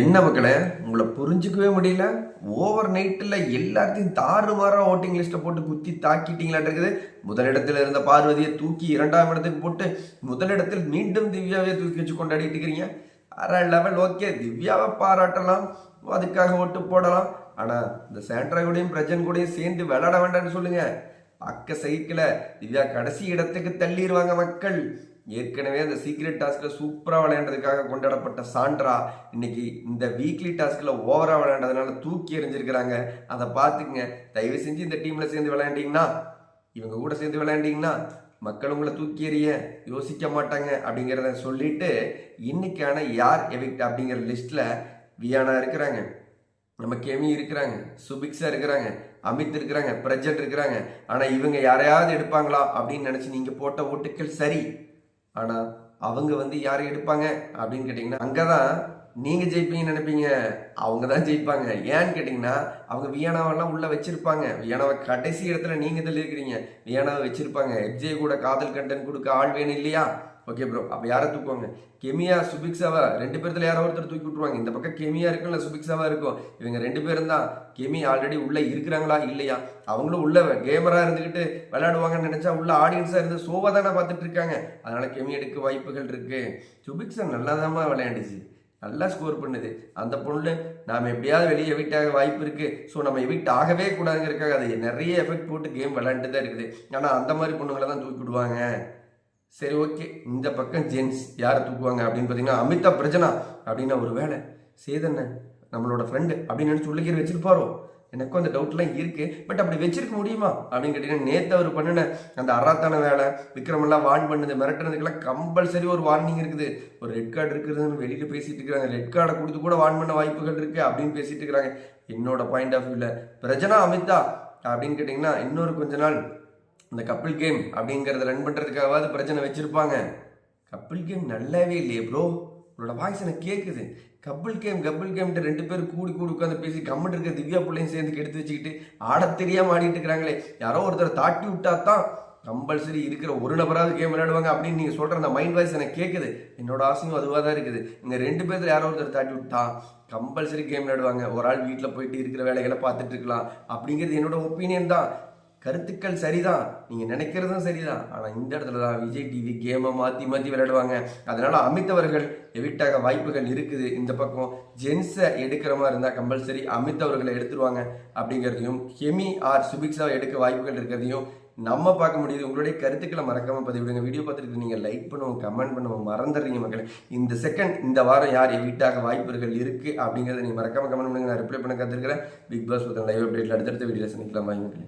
என்ன மக்களே உங்களை புரிஞ்சுக்கவே முடியல. ஓவர் நைட்டில் எல்லாத்தையும் தாறுமாறாக ஓட்டிங் லிஸ்ட்டை போட்டு குத்தி தாக்கிட்டீங்களான்றது இருக்குது. முதலிடத்தில் இருந்த பார்வதியை தூக்கி இரண்டாம் இடத்துக்கு போட்டு முதலிடத்தில் மீண்டும் திவ்யாவை தூக்கி வச்சு கொண்டாடிட்டு இருக்கிறீங்க அரை லெவல் ஓகே திவ்யாவை பாராட்டலாம். அதுக்காக ஓட்டு போடலாம். ஆனால் இந்த சேண்ட்ரா கூடயும் பிரஜன் கூடயும் சேர்ந்து விளாட வேண்டாம்னு சொல்லுங்க. அக்க சைக்கிள திவ்யா கடைசி இடத்துக்கு தள்ளிடுவாங்க மக்கள். ஏற்கனவே அந்த சீக்ரெட் டாஸ்கில் சூப்பராக விளையாண்டதுக்காக கொண்டாடப்பட்ட சாண்ட்ரா இன்னைக்கு இந்த வீக்லி டாஸ்கில் ஓவராக விளையாண்டதுனால தூக்கி எறிஞ்சிருக்கிறாங்க. அதை பார்த்துக்குங்க தயவு செஞ்சு இந்த டீமில் சேர்ந்து விளையாண்டிங்கன்னா இவங்க கூட சேர்ந்து விளையாண்டிங்கன்னா மக்கள் உங்களை தூக்கி எறிய யோசிக்க மாட்டாங்க அப்படிங்கிறத சொல்லிட்டு இன்னைக்கான யார் எவிக்ட் அப்படிங்கிற லிஸ்ட்டில் வியானா இருக்கிறாங்க. நம்ம கெமி இருக்கிறாங்க சுபிக்ஸா இருக்கிறாங்க அமித் இருக்கிறாங்க பிரஜட் இருக்கிறாங்க. ஆனால் இவங்க யாரையாவது எடுப்பாங்களா அப்படின்னு நினச்சி நீங்கள் போட்ட ஓட்டுக்கள் சரி. ஆனால் அவங்க வந்து யாரை எடுப்பாங்க அப்படின்னு கேட்டிங்கன்னால் அங்கே தான் நீங்கள் ஜெயிப்பீங்கன்னு நினைப்பீங்க. அவங்க தான் ஜெயிப்பாங்க. ஏன்னு கேட்டிங்கன்னா அவங்க வியனாவெல்லாம் உள்ளே வச்சுருப்பாங்க. வியனாவை கடைசி இடத்துல நீங்கள் இதில் இருக்கிறீங்க வியனாவை வச்சுருப்பாங்க. எப்ஜே கூட காதல் கண்டன் கொடுக்க ஆள் வேணும் இல்லையா? ஓகே ப்ரோ அப்போ யாரை தூக்குவாங்க? கெமியா சுபிக்ஸாவா ரெண்டு பேர்த்துல யாரோ ஒருத்தர் தூக்கி விட்டுருவாங்க. இந்த பக்கம் கெமியா இருக்கும் இல்லை சுபிக்ஸாவா இருக்கும். இவங்க ரெண்டு பேரும் தான். கெமி ஆல்ரெடி உள்ளே இருக்கிறாங்களா? இல்லையா? அவங்களும் உள்ள கேமராக இருந்துக்கிட்டு விளையாடுவாங்கன்னு நினச்சா உள்ள ஆடியன்ஸாக இருந்து சோவா தானே பார்த்துட்டு இருக்காங்க. அதனால கெமி எடுக்க வாய்ப்புகள் இருக்குது சுபிக்ஸா நல்லாதாம்மா விளையாண்டுச்சு. நல்லா ஸ்கோர் பண்ணுது. அந்த பொண்ணு நாம் எப்படியாவது வெளியே எவிக்ட் ஆக வாய்ப்பு இருக்குது ஸோ நம்ம எவிக்ட் ஆகவே கூடாதுங்கிறக்காக அது நிறைய எஃபெக்ட் போட்டு கேம் விளாண்டுட்டு தான் இருக்குது. ஆனால் அந்த மாதிரி பொண்ணுங்களை தான் தூக்கி விடுவாங்க. சரி ஓகே இந்த பக்கம் ஜென்ஸ் யாரை தூக்குவாங்க அப்படின்னு பார்த்தீங்கன்னா அமிதா பிரஜனா அப்படின்னா ஒரு வேலை. சேதன்ன நம்மளோட ஃப்ரெண்டு அப்படின்னு நினச்சி உள்ளே வச்சிருப்பாரோ? எனக்கும் அந்த டவுட்லாம் இருக்குது பட் அப்படி வச்சிருக்க முடியுமா? அப்படின்னு கேட்டிங்கன்னா நேற்று அவர் பண்ணின அந்த அறாத்தான வேலை விக்ரமெல்லாம் வார்ன் பண்ணது மிரட்டுறதுக்கெல்லாம் கம்பல்சரி ஒரு வார்னிங் இருக்குது. ஒரு ரெட் கார்டு இருக்குதுன்னு வெளியில் பேசிகிட்டு இருக்கிறாங்க. ரெட் கார்டை கொடுத்து கூட வார்ன் பண்ண வாய்ப்புகள் இருக்குது அப்படின்னு பேசிட்டு இருக்கிறாங்க. என்னோட பாயிண்ட் ஆஃப் வியூவில் பிரஜனா அமிதா அப்படின்னு கேட்டிங்கன்னா இன்னொரு கொஞ்ச நாள் இந்த கப்பிள் கேம் அப்படிங்கிறத ரன் பண்ணுறதுக்காகவாது பிரச்சனை வச்சுருப்பாங்க. கப்பிள் கேம் நல்லாவே இல்லையே ப்ரோ உங்களோட வாய்ஸ் எனக்கு கேட்குது கப்பிள் கேம் கப்பிள் கேம்ட்டு ரெண்டு பேரும் கூடி கூடி உட்காந்து பேசி கம்மன் இருக்க திவ்யா பிள்ளையும் சேர்ந்து கெடுத்து வச்சுக்கிட்டு ஆட தெரியாமல் ஆடிட்டு இருக்கிறாங்களே. யாரோ ஒருத்தர் தாட்டி விட்டா தான் கம்பல்சரி இருக்கிற ஒரு நபராவது கேம் விளையாடுவாங்க அப்படின்னு நீங்கள் சொல்கிற அந்த மைண்ட் வாய்ஸ் எனக்கு கேட்குது என்னோட ஆசையும் அதுவாக தான் இருக்குது. இங்கே ரெண்டு பேர்த்துல யாரோ ஒருத்தர் தாட்டி விட்டா கம்பல்சரி கேம் விளையாடுவாங்க. ஒரு ஆள் வீட்டில் போயிட்டு இருக்கிற வேலைகளை பார்த்துட்டு இருக்கலாம். அப்படிங்கிறது என்னோட ஒப்பீனியன் தான். கருத்துக்கள் சரிதான். நீங்கள் நினைக்கிறதும் சரிதான். ஆனால் இந்த இடத்துல தான் விஜய் டிவி கேமை மாற்றி மாற்றி விளையாடுவாங்க. அதனால் அமித் அவர்கள் வாய்ப்புகள் இருக்குது. இந்த பக்கம் ஜென்ஸை எடுக்கிற மாதிரி இருந்தால் கம்பல்சரி அமித் அவர்களை எடுத்துருவாங்க அப்படிங்கிறதையும் ஹெமி ஆர் சுபிக்ஸா எடுக்க வாய்ப்புகள் இருக்கிறதையும் நம்ம பார்க்க முடியுது. உங்களுடைய கருத்துக்களை மறக்காம பதிவிடுங்க. வீடியோ பார்த்துட்டு நீங்கள் லைக் பண்ணுவோம் கமெண்ட் பண்ணுவோம் மறந்துடுறீங்க மக்களே. இந்த செகண்ட் இந்த வாரம் யார் எவிட்டாக வாய்ப்புகள் இருக்கு அப்படிங்கிறத நீங்கள் மறக்காம கமெண்ட் பண்ணுங்க. நான் ரிப்ளை பண்ண கற்றுக்கிறேன் பிக் பாஸ் லைவ் அப்டேட்டில் அடுத்தடுத்த வீடியோஸ் நிற்கலாம் மக்களே?